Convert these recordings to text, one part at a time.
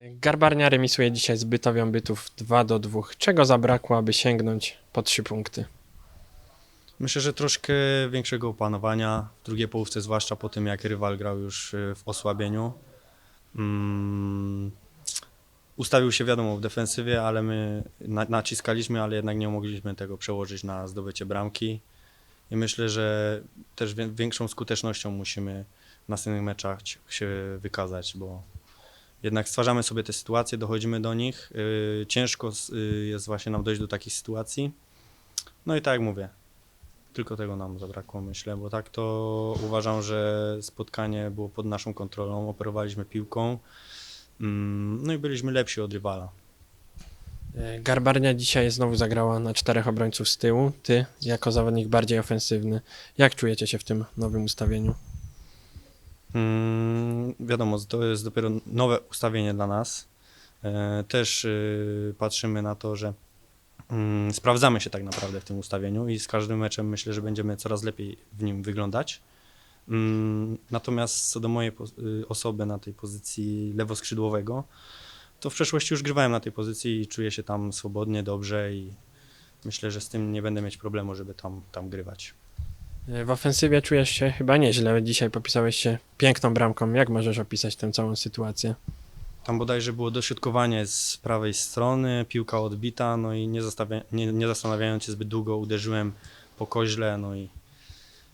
Garbarnia remisuje dzisiaj z Bytowią Bytów 2 do 2. Czego zabrakło, aby sięgnąć po 3 punkty? Myślę, że troszkę większego opanowania w drugiej połówce, zwłaszcza po tym jak rywal grał już y, w osłabieniu. Mm, ustawił się wiadomo w defensywie, ale my na, naciskaliśmy, ale jednak nie mogliśmy tego przełożyć na zdobycie bramki. I myślę, że też większą skutecznością musimy w następnych meczach się wykazać, bo jednak stwarzamy sobie te sytuacje, dochodzimy do nich. y, Ciężko y, jest właśnie nam dojść do takich sytuacji. No i tak jak mówię, tylko tego nam zabrakło, myślę, bo tak to uważam, że spotkanie było pod naszą kontrolą, operowaliśmy piłką, mm, no i byliśmy lepsi od rywala. E, Garbarnia dzisiaj znowu zagrała na czterech obrońców z tyłu. Ty, jako zawodnik bardziej ofensywny, jak czujecie się w tym nowym ustawieniu? Mm, wiadomo, to jest dopiero nowe ustawienie dla nas. E, Też y, patrzymy na to, że mm, sprawdzamy się tak naprawdę w tym ustawieniu i z każdym meczem myślę, że będziemy coraz lepiej w nim wyglądać. Mm, Natomiast co do mojej y, osoby na tej pozycji lewoskrzydłowego, to w przeszłości już grywałem na tej pozycji i czuję się tam swobodnie, dobrze i myślę, że z tym nie będę mieć problemu, żeby tam, tam grywać. E, W ofensywie czujesz się chyba nieźle. Dzisiaj popisałeś się piękną bramką. Jak możesz opisać tę całą sytuację? Tam bodajże było dośrodkowanie z prawej strony, piłka odbita, no i nie, nie, nie zastanawiając się zbyt długo uderzyłem po koźle, no i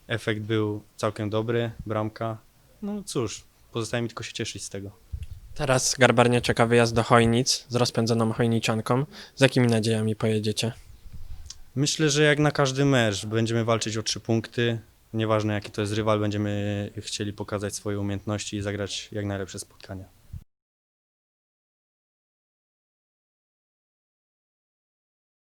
efekt był całkiem dobry, bramka. No cóż, pozostaje mi tylko się cieszyć z tego. Teraz Garbarnia czeka wyjazd do Chojnic z rozpędzoną Chojniczanką. Z jakimi nadziejami pojedziecie? Myślę, że jak na każdy mecz będziemy walczyć o trzy punkty. Nieważne jaki to jest rywal, będziemy chcieli pokazać swoje umiejętności i zagrać jak najlepsze spotkania.